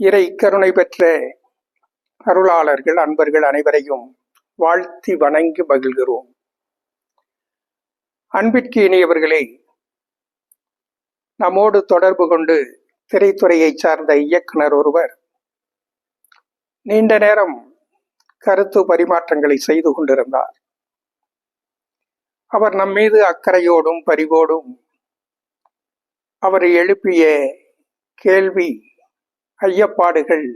இறை கருணை பெற்ற அருளாளர்கள் அன்பர்கள் அனைவரையும் வாழ்த்தி வணங்கி மகிழ்கிறோம். அன்பிற்கு இனியவர்களே நம்மோடு தொடர்பு கொண்டு திரைத்துறையைச் சார்ந்த இயக்குனர் ஒருவர் நீண்ட நேரம் கருத்து பரிமாற்றங்களை செய்து கொண்டிருந்தார். அவர் நம்மீது அக்கறையோடும் பரிவோடும் அவர் எழுப்பிய கேள்வி ஐயப்பாடுகள்.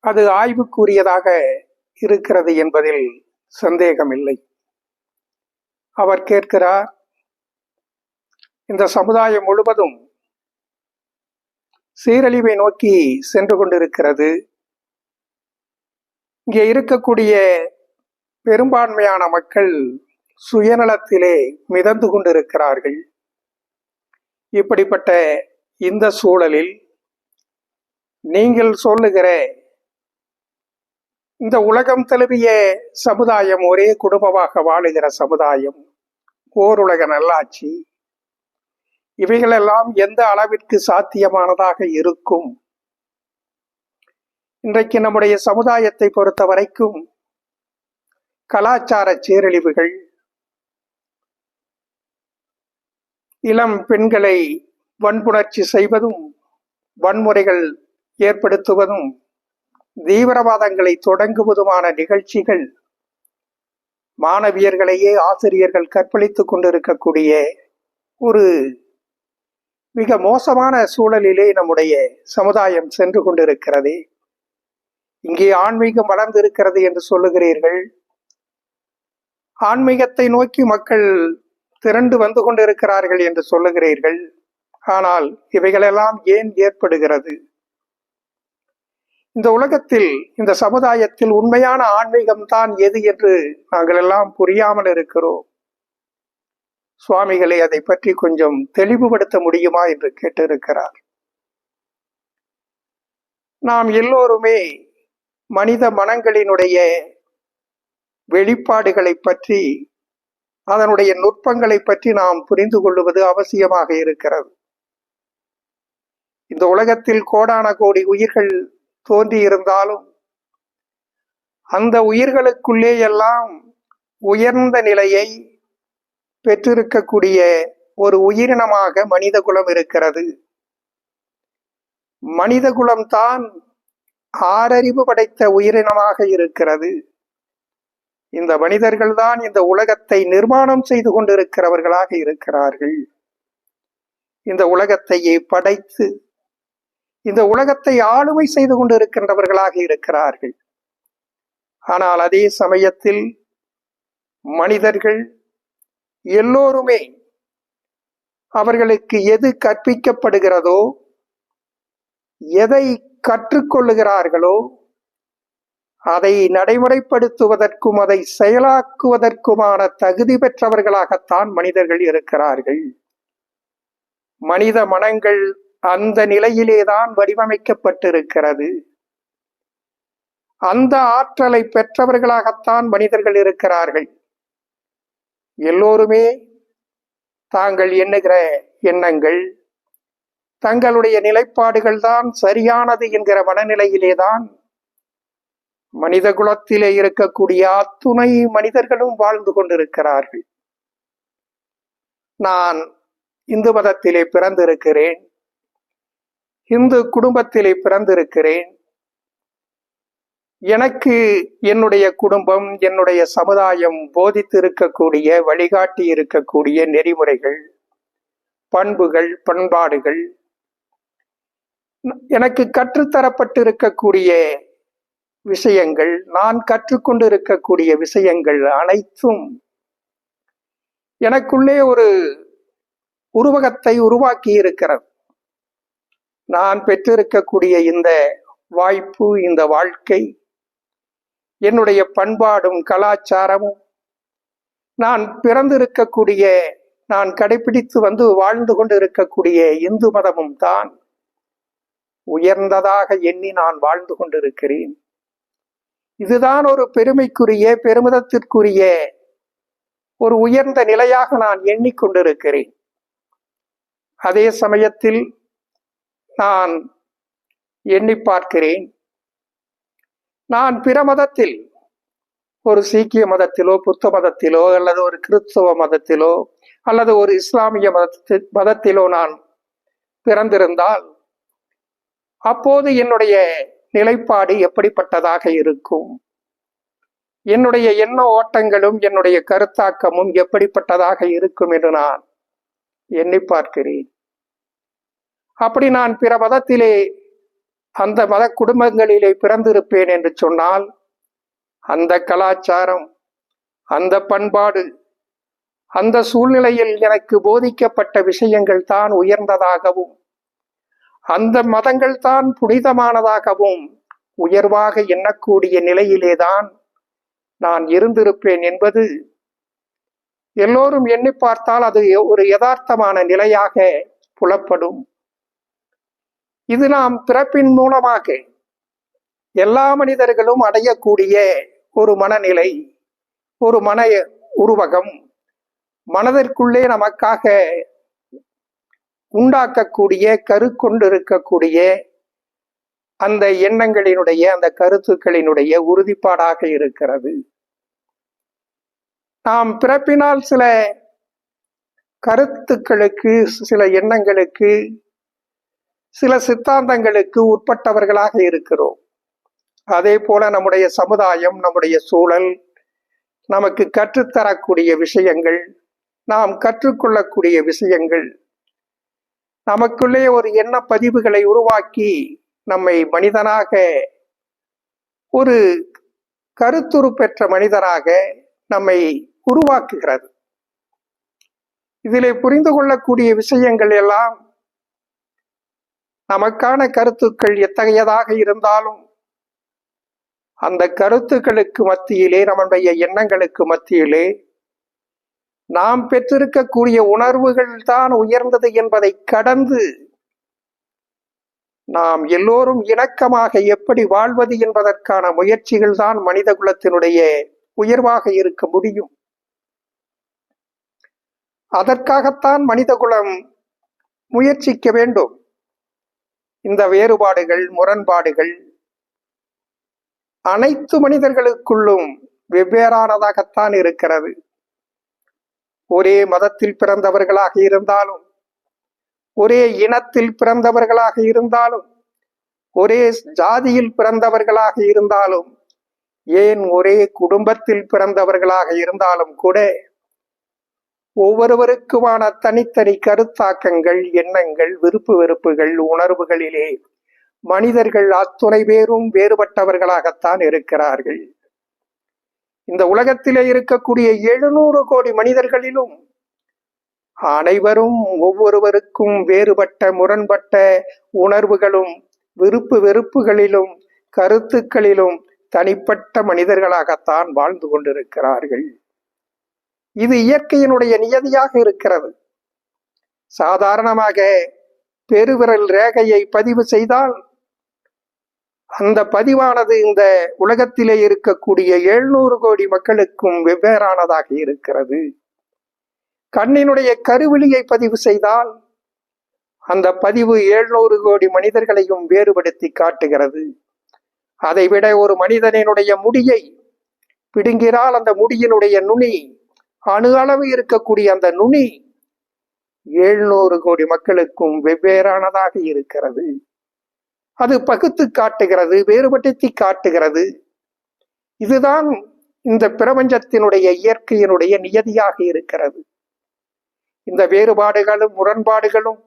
அது ஆய்வுக்குரியதாக இருக்கிறது என்பதில் சந்தேகமில்லை. அவர் கேட்கிறார் இந்த சமுதாயம் முழுவதும் சீரழிவை நோக்கி சென்று கொண்டிருக்கிறது. இங்கே இருக்கக்கூடிய பெரும்பான்மையான மக்கள் சுயநலத்திலே மிதந்து கொண்டிருக்கிறார்கள். இப்படிப்பட்ட இந்த சூழலில் நீங்கள் சொல்லுகிற இந்த உலகம் தழுவிய சமுதாயம் ஒரே குடும்பமாக வாழுகிற சமுதாயம் ஓருலக நல்லாட்சி. இவைகளெல்லாம் எந்த அளவிற்கு சாத்தியமானதாக இருக்கும்? இன்றைக்கு நம்முடைய சமுதாயத்தை பொறுத்த வரைக்கும் கலாச்சார சீரழிவுகள் இளம் பெண்களை வன்புணர்ச்சி செய்வதும் வன்முறைகள் ஏற்படுத்துவதும் தீவிரவாதங்களை தொடங்குவதுமான நிகழ்ச்சிகள் மாணவியர்களையே ஆசிரியர்கள் கற்பழித்துக் கொண்டிருக்கக்கூடிய ஒரு மிக மோசமான சூழலிலே நம்முடைய சமுதாயம் சென்று கொண்டிருக்கிறது. இங்கே ஆன்மீகம் வளர்ந்திருக்கிறது என்று சொல்லுகிறீர்கள். ஆன்மீகத்தை நோக்கி மக்கள் திரண்டு வந்து கொண்டிருக்கிறார்கள் என்று சொல்லுகிறீர்கள். ஆனால் இவைகளெல்லாம் ஏன் ஏற்படுகிறது? இந்த உலகத்தில் இந்த சமுதாயத்தில் உண்மையான ஆன்மீகம் தான் எது என்று நாங்கள் எல்லாம் புரியாமல் இருக்கிறோம். சுவாமிகளை அதை பற்றி கொஞ்சம் தெளிவுபடுத்த முடியுமா என்று கேட்டிருக்கிறார். நாம் எல்லோருமே மனித மனங்களினுடைய வெளிப்பாடுகளை பற்றி அதனுடைய நுட்பங்களை பற்றி நாம் புரிந்து கொள்வது அவசியமாக இருக்கிறது. இந்த உலகத்தில் கோடான கோடி உயிர்கள் தோன்றியிருந்தாலும் அந்த உயிர்களுக்குள்ளே எல்லாம் உயர்ந்த நிலையை பெற்றிருக்கக்கூடிய ஒரு உயிரினமாக மனித குலம் இருக்கிறது. மனித குலம்தான் ஆறறிவு படைத்த உயிரினமாக இருக்கிறது. இந்த மனிதர்கள்தான் இந்த உலகத்தை நிர்மாணம் செய்து கொண்டிருக்கிறவர்களாக இருக்கிறார்கள். இந்த உலகத்தையே படைத்து இந்த உலகத்தை ஆளுமை செய்து கொண்டிருக்கின்றவர்களாக இருக்கிறார்கள். ஆனால் அதே சமயத்தில் மனிதர்கள் எல்லோருமே அவர்களுக்கு எது கற்பிக்கப்படுகிறதோ எதை கற்றுக்கொள்ளுகிறார்களோ அதை நடைமுறைப்படுத்துவதற்கும் அதை செயலாக்குவதற்குமான தகுதி பெற்றவர்களாகத்தான் மனிதர்கள் இருக்கிறார்கள். மனித மனங்கள் அந்த நிலையிலேதான் வடிவமைக்கப்பட்டிருக்கிறது. அந்த ஆற்றலை பெற்றவர்களாகத்தான் மனிதர்கள் இருக்கிறார்கள். எல்லோருமே தாங்கள் எண்ணுகிற எண்ணங்கள் தங்களுடைய நிலைப்பாடுகள் தான் சரியானது என்கிற மனநிலையிலேதான் மனித குலத்திலே இருக்கக்கூடிய அத்துணை மனிதர்களும் வாழ்ந்து கொண்டிருக்கிறார்கள். நான் இந்து மதத்திலே பிறந்திருக்கிறேன். இந்து குடும்பத்திலே பிறந்திருக்கிறேன். எனக்கு என்னுடைய குடும்பம் என்னுடைய சமுதாயம் போதித்து இருக்கக்கூடிய வழிகாட்டி இருக்கக்கூடிய நெறிமுறைகள் பண்புகள் பண்பாடுகள் எனக்கு கற்றுத்தரப்பட்டிருக்கக்கூடிய விஷயங்கள் நான் கற்றுக்கொண்டு இருக்கக்கூடிய விஷயங்கள் அனைத்தும் எனக்குள்ளே ஒரு உருவகத்தை உருவாக்கி இருக்கிறது நான் பெற்றிருக்கக்கூடிய இந்த வாய்ப்பு இந்த வாழ்க்கை என்னுடைய பண்பாடும் கலாச்சாரமும் நான் பிறந்திருக்கக்கூடிய நான் கடைபிடித்து வந்து வாழ்ந்து கொண்டு இருக்கக்கூடிய இந்து மதமும் தான் உயர்ந்ததாக எண்ணி நான் வாழ்ந்து கொண்டிருக்கிறேன். இதுதான் ஒரு பெருமைக்குரிய பெருமிதத்திற்குரிய ஒரு உயர்ந்த நிலையாக நான் எண்ணிக்கொண்டிருக்கிறேன் அதே சமயத்தில் நான் எண்ணி பார்க்கிறேன். நான் பிற மதத்தில் ஒரு சீக்கிய மதத்திலோ புத்த மதத்திலோ அல்லது ஒரு கிறிஸ்தவ மதத்திலோ அல்லது ஒரு இஸ்லாமிய மதத்து மதத்திலோ நான் பிறந்திருந்தால் அப்போது என்னுடைய நிலைப்பாடு எப்படிப்பட்டதாக இருக்கும்? என்னுடைய எண்ண ஓட்டங்களும் என்னுடைய கருத்தாக்கமும் எப்படிப்பட்டதாக இருக்கும் என்று நான் எண்ணி பார்க்கிறேன். அப்படி நான் பிற மதத்திலே அந்த மத குடும்பங்களிலே பிறந்திருப்பேன் என்று சொன்னால் அந்த கலாச்சாரம் அந்த பண்பாடு அந்த சூழ்நிலையில் எனக்கு போதிக்கப்பட்ட விஷயங்கள் தான் உயர்ந்ததாகவும் அந்த மதங்கள் தான் புனிதமானதாகவும் உயர்வாக எண்ணக்கூடிய நிலையிலேதான் நான் இருந்திருப்பேன் என்பது எல்லோரும் எண்ணி பார்த்தால் அது ஒரு யதார்த்தமான நிலையாக புலப்படும். இது நாம் பிறப்பின் மூலமாக எல்லா மனிதர்களும் அடையக்கூடிய ஒரு மனநிலை ஒரு மன உருவகம். மனதிற்குள்ளே நமக்காக உண்டாக்கக்கூடிய கரு கொண்டிருக்கக்கூடிய அந்த எண்ணங்களினுடைய அந்த கருத்துக்களினுடைய உறுதிப்பாடாக இருக்கிறது. நாம் பிறப்பினால் சில கருத்துக்களுக்கு சில எண்ணங்களுக்கு சில சித்தாந்தங்களுக்கு உட்பட்டவர்களாக இருக்கிறோம். அதே போல நம்முடைய சமுதாயம் நம்முடைய சூழல் நமக்கு கற்றுத்தரக்கூடிய விஷயங்கள் நாம் கற்றுக்கொள்ளக்கூடிய விஷயங்கள் நமக்குள்ளே ஒரு எண்ண பதிவுகளை உருவாக்கி நம்மை மனிதனாக ஒரு கருத்துரு பெற்ற மனிதராக நம்மை உருவாக்குகிறது. இதிலே புரிந்து கொள்ளக்கூடிய விஷயங்கள் எல்லாம் நமக்கான கருத்துக்கள் எத்தகையதாக இருந்தாலும் அந்த கருத்துக்களுக்கு மத்தியிலே நம்முடைய எண்ணங்களுக்கு மத்தியிலே நாம் பெற்றிருக்கக்கூடிய உணர்வுகள் தான் உயர்ந்தது என்பதை கடந்து நாம் எல்லோரும் இணக்கமாக எப்படி வாழ்வது என்பதற்கான முயற்சிகள் தான் மனித குலத்தினுடைய உயர்வாக இருக்க முடியும். அதற்காகத்தான் மனித குலம் முயற்சிக்க வேண்டும். இந்த வேறுபாடுகள் முரண்பாடுகள் அனைத்து மனிதர்களுக்குள்ளும் வெவ்வேறானதாகத்தான் இருக்கிறது. ஒரே மதத்தில் பிறந்தவர்களாக இருந்தாலும் ஒரே இனத்தில் பிறந்தவர்களாக இருந்தாலும் ஒரே ஜாதியில் பிறந்தவர்களாக இருந்தாலும் ஏன் ஒரே குடும்பத்தில் பிறந்தவர்களாக இருந்தாலும் கூட ஒவ்வொருவருக்குமான தனித்தனி கருத்தாக்கங்கள் எண்ணங்கள் விருப்பு வெறுப்புகள் உணர்வுகளிலே மனிதர்கள் அத்துணை பேரும் வேறுபட்டவர்களாகத்தான் இருக்கிறார்கள். இந்த உலகத்திலே இருக்கக்கூடிய எழுநூறு கோடி மனிதர்களிலும் அனைவரும் ஒவ்வொருவருக்கும் வேறுபட்ட முரண்பட்ட உணர்வுகளும் விருப்பு வெறுப்புகளிலும் கருத்துக்களிலும் தனிப்பட்ட மனிதர்களாகத்தான் வாழ்ந்து கொண்டிருக்கிறார்கள். இது இயற்கையினுடைய நியதியாக இருக்கிறது. சாதாரணமாக பெருவிரல் ரேகையை பதிவு செய்தால் அந்த பதிவானது இந்த உலகத்திலே இருக்கக்கூடிய எழுநூறு கோடி மக்களுக்கும் வெவ்வேறானதாக இருக்கிறது. கண்ணினுடைய கருவிழியை பதிவு செய்தால் அந்த பதிவு எழுநூறு கோடி மனிதர்களையும் வேறுபடுத்தி காட்டுகிறது. அதைவிட ஒரு மனிதனினுடைய முடியை பிடுங்கிறால் அந்த முடியினுடைய நுனி அணு அளவு இருக்கக்கூடிய அந்த நுனி எழுநூறு கோடி மக்களுக்கும் வெவ்வேறானதாக இருக்கிறது. அது பகுத்து காட்டுகிறது வேறுபடுத்தி காட்டுகிறது. இதுதான் இந்த பிரபஞ்சத்தினுடைய இயற்கையினுடைய நியதியாக இருக்கிறது. இந்த வேறுபாடுகளும் முரண்பாடுகளும்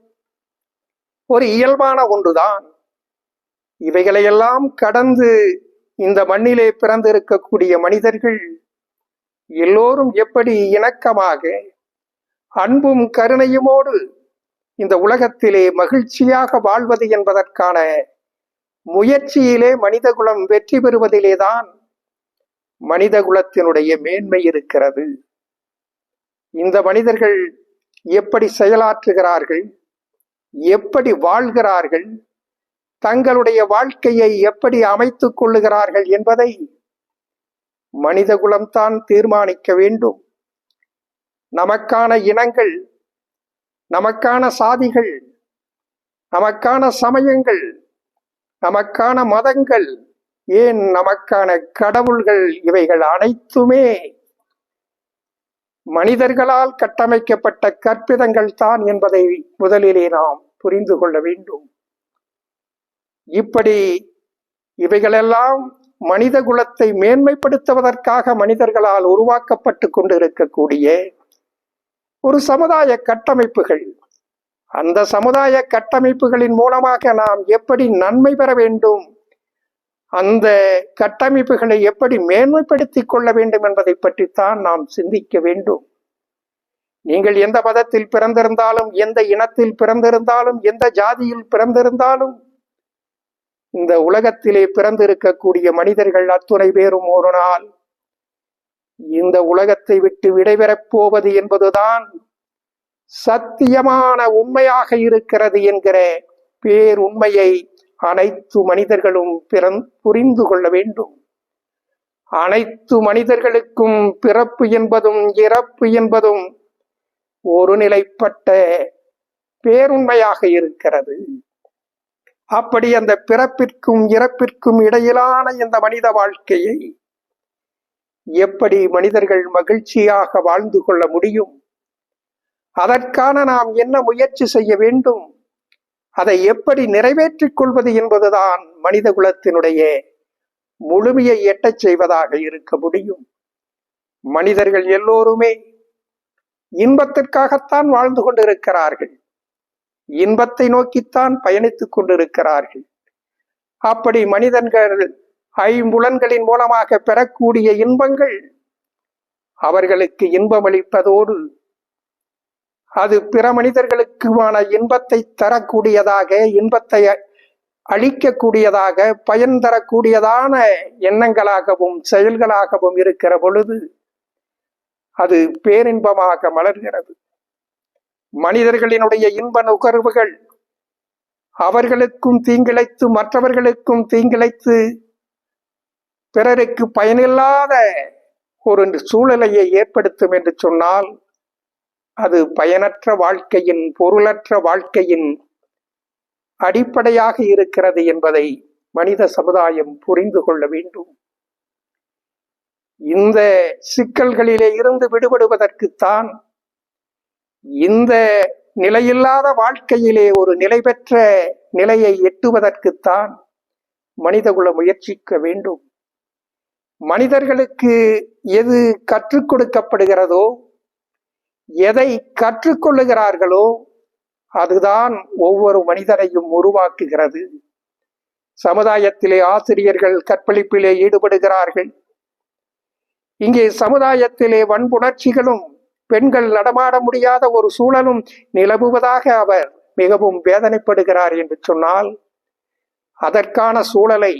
ஒரு இயல்பான ஒன்றுதான். இவைகளையெல்லாம் கடந்து இந்த மண்ணிலே பிறந்திருக்கக்கூடிய மனிதர்கள் எல்லோரும் எப்படி இணக்கமாக அன்பும் கருணையுமோடு இந்த உலகத்திலே மகிழ்ச்சியாக வாழ்வது என்பதற்கான முயற்சியிலே மனிதகுலம் வெற்றி பெறுவதிலேதான் மனிதகுலத்தினுடைய மேன்மை இருக்கிறது. இந்த மனிதர்கள் எப்படி செயலாற்றுகிறார்கள்? எப்படி வாழ்கிறார்கள்? தங்களுடைய வாழ்க்கையை எப்படி அமைத்துக் கொள்ளுகிறார்கள் என்பதை மனிதகுலம்தான் தீர்மானிக்க வேண்டும். நமக்கான இனங்கள் நமக்கான சாதிகள் நமக்கான சமயங்கள் நமக்கான மதங்கள் ஏன் நமக்கான கடவுள்கள் இவைகள் அனைத்துமே மனிதர்களால் கட்டமைக்கப்பட்ட கற்பிதங்கள் தான் என்பதை முதலிலே நாம் புரிந்து கொள்ள வேண்டும். இப்படி இவைகளெல்லாம் மனித குலத்தை மேன்மைப்படுத்துவதற்காக மனிதர்களால் உருவாக்கப்பட்டு கொண்டிருக்கக்கூடிய ஒரு சமுதாய கட்டமைப்புகள். அந்த சமுதாய கட்டமைப்புகளின் மூலமாக நாம் எப்படி நன்மை பெற வேண்டும்? அந்த கட்டமைப்புகளை எப்படி மேன்மைப்படுத்திக் கொள்ள வேண்டும் என்பதை பற்றித்தான் நாம் சிந்திக்க வேண்டும். நீங்கள் எந்த மதத்தில் பிறந்திருந்தாலும் எந்த இனத்தில் பிறந்திருந்தாலும் எந்த ஜாதியில் பிறந்திருந்தாலும் இந்த உலகத்திலே பிறந்திருக்கக்கூடிய மனிதர்கள் அத்துணை பேரும் ஒரு நாள் இந்த உலகத்தை விட்டு விடைபெறப் போவது என்பதுதான் சத்தியமான உண்மையாக இருக்கிறது என்கிற பேருண்மையை அனைத்து மனிதர்களும் பிறந் புரிந்து கொள்ள வேண்டும். அனைத்து மனிதர்களுக்கும் பிறப்பு என்பதும் இறப்பு என்பதும் ஒரு நிலைப்பட்ட பேருண்மையாக இருக்கிறது. அப்படி அந்த பிறப்பிற்கும் இறப்பிற்கும் இடையிலான இந்த மனித வாழ்க்கையை எப்படி மனிதர்கள் மகிழ்ச்சியாக வாழ்ந்து கொள்ள முடியும்? அதற்கான நாம் என்ன முயற்சி செய்ய வேண்டும்? அதை எப்படி நிறைவேற்றிக் கொள்வது என்பதுதான் மனித குலத்தினுடைய முழுமையை எட்டச் செய்வதாக இருக்க முடியும். மனிதர்கள் எல்லோருமே இன்பத்திற்காகத்தான் வாழ்ந்து கொண்டிருக்கிறார்கள். இன்பத்தை நோக்கித்தான் பயணித்துக் கொண்டிருக்கிறார்கள். அப்படி மனிதன்கள் ஐம்புலன்களின் மூலமாக பெறக்கூடிய இன்பங்கள் அவர்களுக்கு இன்பமளிப்பதோடு அது பிற மனிதர்களுக்குமான இன்பத்தை தரக்கூடியதாக இன்பத்தை அளிக்கக்கூடியதாக பயன் தரக்கூடியதான எண்ணங்களாகவும் செயல்களாகவும் இருக்கிற பொழுது அது பேரின்பமாக மலர்கிறது. மனிதர்களினுடைய இன்ப நுகர்வுகள். அவர்களுக்கும் தீங்கிழைத்து மற்றவர்களுக்கும் தீங்கிழைத்து பிறருக்கு பயனில்லாத ஒரு சூழலையை ஏற்படுத்தும் என்று சொன்னால் அது பயனற்ற வாழ்க்கையின் பொருளற்ற வாழ்க்கையின் அடிப்படையாக இருக்கிறது என்பதை மனித சமுதாயம் புரிந்து கொள்ள வேண்டும். இந்த சிக்கல்களிலே இருந்து விடுபடுவதற்குத்தான் இந்த நிலையில்லாத வாழ்க்கையிலே ஒரு நிலை பெற்ற நிலையை எட்டுவதற்குத்தான் மனிதகுல முயற்சிக்க வேண்டும். மனிதர்களுக்கு எது கற்றுக் கொடுக்கப்படுகிறதோ எதை கற்றுக்கொள்ளுகிறார்களோ அதுதான் ஒவ்வொரு மனிதனையும் உருவாக்குகிறது. சமுதாயத்திலே ஆசிரியர்கள் கற்பழிப்பிலே ஈடுபடுகிறார்கள். இங்கே சமுதாயத்திலே வன்புணர்ச்சிகளும் பெண்கள் நடமாட முடியாத ஒரு சூழலும் நிலவுவதாக அவர் மிகவும் வேதனைப்படுகிறார் என்று சொன்னால் அதற்கான சூழலை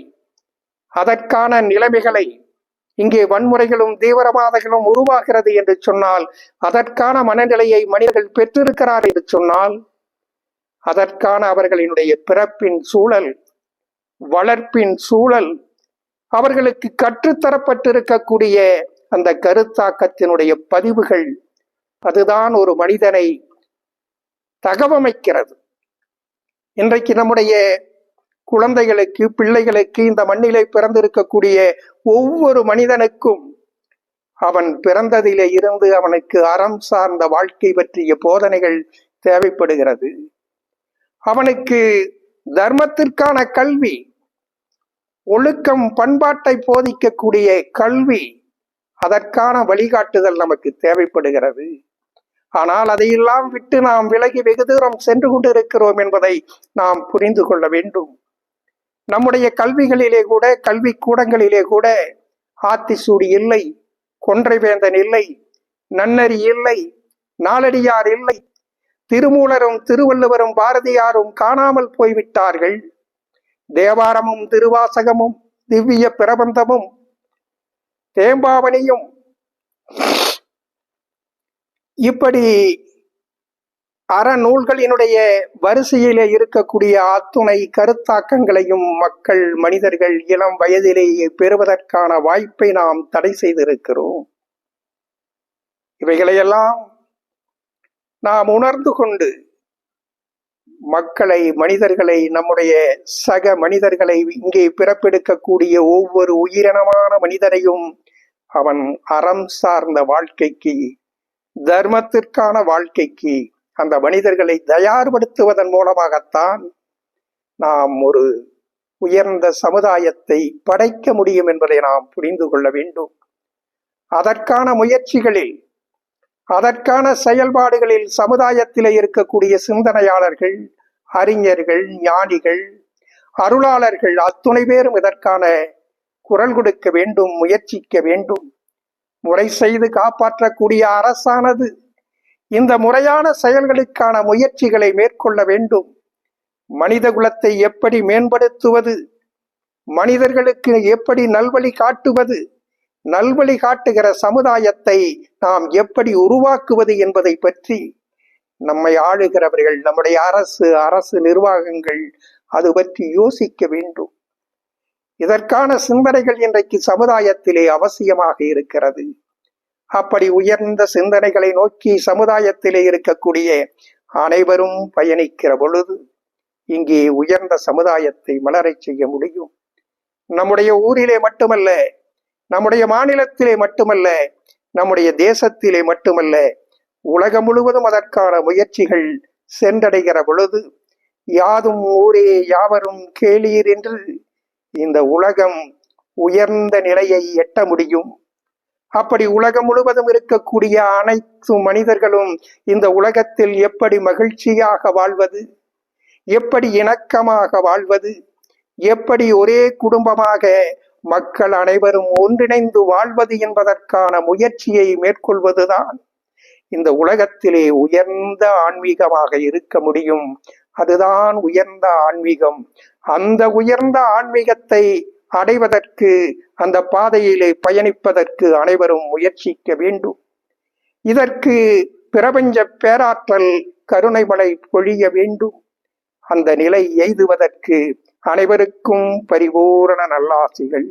அதற்கான நிலைமைகளை இங்கே வன்முறைகளும் தீவிரவாதங்களும் உருவாகிறது என்று சொன்னால் அதற்கான மனநிலையை மனிதர்கள் பெற்றிருக்கிறார் என்று சொன்னால் அதற்கான அவர்களினுடைய பிறப்பின் சூழல் வளர்ப்பின் சூழல் அவர்களுக்கு கற்றுத்தரப்பட்டிருக்கக்கூடிய அந்த கருத்தாக்கத்தினுடைய பதிவுகள் அதுதான் ஒரு மனிதனை தகவமைக்கிறது. இன்றைக்கு நம்முடைய குழந்தைகளுக்கு பிள்ளைகளுக்கு இந்த மண்ணிலே பிறந்திருக்கக்கூடிய ஒவ்வொரு மனிதனுக்கும் அவன் பிறந்ததிலே இருந்து அவனுக்கு அறம் சார்ந்த வாழ்க்கை பற்றிய போதனைகள் தேவைப்படுகிறது. அவனுக்கு தர்மத்திற்கான கல்வி ஒழுக்கம் பண்பாட்டை போதிக்கக்கூடிய கல்வி அதற்கான வழிகாட்டுதல் நமக்கு தேவைப்படுகிறது. ஆனால் அதையெல்லாம் விட்டு நாம் விலகி வெகு தூரம் சென்று கொண்டிருக்கிறோம் என்பதை நாம் புரிந்து கொள்ள வேண்டும். நம்முடைய கல்விகளிலே கூட கல்வி கூடங்களிலே கூட ஆத்திசூடி இல்லை கொன்றைவேந்தன் இல்லை நன்னறி இல்லை நாளடியார் இல்லை. திருமூலரும் திருவள்ளுவரும் பாரதியாரும் காணாமல் போய்விட்டார்கள். தேவாரமும் திருவாசகமும் திவ்ய பிரபந்தமும் தேம்பாவணியும் இப்படி அறநூல்களினுடைய வரிசையிலே இருக்கக்கூடிய அத்துணை கருத்தாக்கங்களையும் மக்கள் மனிதர்கள் இளம் வயதிலேயே பெறுவதற்கான வாய்ப்பை நாம் தடை செய்திருக்கிறோம். இவைகளையெல்லாம் நாம் உணர்ந்து கொண்டு மக்களை மனிதர்களை நம்முடைய சக மனிதர்களை இங்கே பிறப்பெடுக்கக்கூடிய ஒவ்வொரு உயிரினமான மனிதனையும் அவன் அறம் சார்ந்த வாழ்க்கைக்கு தர்மத்திற்கான வாழ்க்கைக்கு அந்த மனிதர்களை தயார்படுத்துவதன் மூலமாகத்தான் நாம் ஒரு உயர்ந்த சமுதாயத்தை படைக்க முடியும் என்பதை நாம் புரிந்து கொள்ள வேண்டும். அதற்கான முயற்சிகளில் அதற்கான செயல்பாடுகளில் சமுதாயத்திலே இருக்கக்கூடிய சிந்தனையாளர்கள் அறிஞர்கள் ஞானிகள் அருளாளர்கள் அத்துணை பேரும் இதற்கான குரல் கொடுக்க வேண்டும் முயற்சிக்க வேண்டும். முறை செய்து காப்பாற்றக்கூடிய அரசானது. இந்த முறையான செயல்களுக்கான முயற்சிகளை மேற்கொள்ள வேண்டும். மனித குலத்தை எப்படி மேம்படுத்துவது? மனிதர்களுக்கு எப்படி நல்வழி காட்டுவது? நல்வழி காட்டுகிற சமுதாயத்தை நாம் எப்படி உருவாக்குவது என்பதை பற்றி நம்மை ஆளுகிறவர்கள் நம்முடைய அரசு அரசு நிர்வாகங்கள் அது பற்றி யோசிக்க வேண்டும். இதற்கான சிந்தனைகள் இன்றைக்கு சமுதாயத்திலே அவசியமாக இருக்கிறது. அப்படி உயர்ந்த சிந்தனைகளை நோக்கி சமுதாயத்திலே இருக்கக்கூடிய அனைவரும் பயணிக்கிற பொழுது இங்கே உயர்ந்த சமுதாயத்தை மலரச் செய்ய முடியும். நம்முடைய ஊரிலே மட்டுமல்ல நம்முடைய மாநிலத்திலே மட்டுமல்ல நம்முடைய தேசத்திலே மட்டுமல்ல உலகம் முழுவதும் அதற்கான முயற்சிகள் சென்றடைகிற பொழுது யாதும் ஊரே யாவரும் கேளீர் என்று இந்த உலகம் உயர்ந்த நிலையை எட்ட முடியும். அப்படி உலகம் முழுவதும் இருக்கக்கூடிய அனைத்து மனிதர்களும் இந்த உலகத்தில் எப்படி மகிழ்ச்சியாக வாழ்வது? எப்படி இணக்கமாக வாழ்வது? எப்படி ஒரே குடும்பமாக மக்கள் அனைவரும் ஒன்றிணைந்து வாழ்வது என்பதற்கான முயற்சியை மேற்கொள்வதுதான் இந்த உலகத்திலே உயர்ந்த ஆன்மீகமாக இருக்க முடியும். அதுதான் உயர்ந்த ஆன்மீகம். அந்த உயர்ந்த ஆன்மீகத்தை அடைவதற்கு அந்த பாதையிலே பயணிப்பதற்கு அனைவரும் முயற்சிக்க வேண்டும். இதற்கு பிரபஞ்ச பேராற்றல் கருணைமலை பொழிய வேண்டும். அந்த நிலை எய்துவதற்கு அனைவருக்கும் பரிபூரண நல்லாசிகள்.